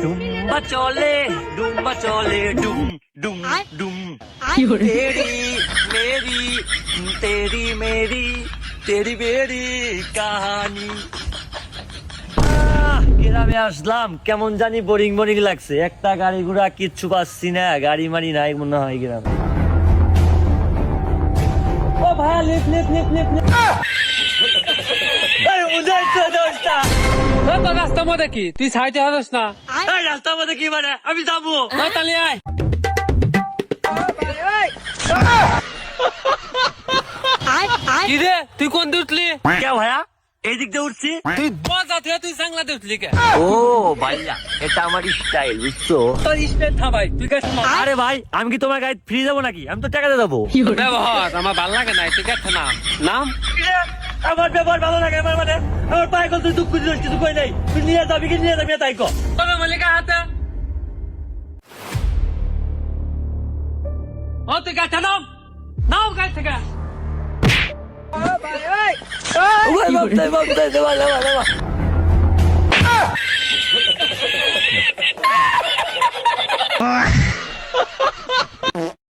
ডুম্বা চলে ডুম্বা চলে ডুম ডুম ডুম। তেরি মেরি তেরি মেরি তেরি মেরি কাহানি। গ্রামে আসলাম কেমন জানি বোরিং বোরিং লাগছে। একটা গাড়ি ঘোড়া কিচ্ছু পাচ্ছি না গাড়ি মারি নাই মনে হয় গ্রামে। ও ভাই লিপ লিপ লিপ লিপ লিপ এই উদয় তো তোর মধ্যে কি? তুই সাইডে হারস না? রাস্তার মধ্যে কি মানে? আমি যাব। তাহলে আয়। কি রে? তুই কোন দিয়ে উঠলি? কে ভাইয়া? এই দিক দিয়ে উঠছি। তুই বাজা থেকে তুই সাংলা দিয়ে উঠলি কে? ও ভাইয়া এটা আমার স্টাইল বুঝছ? তোর স্টেট থাবাই তুই কে শোনা আরে ভাই আমি কি তোমার গাড়ি ফ্রি দেবো নাকি? আমি তো টাকা দিয়ে দেবো। ব্যবহার আমার ভালো লাগে না ঠিক আছে নাম। নাম? আমার ব্যবহার ভালো লাগে আমার মানে আমার পায়ে কত তুই দুঃখ দিস কিছু কই নাই। তুই নিয়ে যাবি কি নিয়ে যাবি তাই কো। তবে মালিকা হাতে। ও তুই গাছ নাম। নাও গাছ থেকে। ভাই বাপ তাই বাপ তাই দেবা দেবা দেবা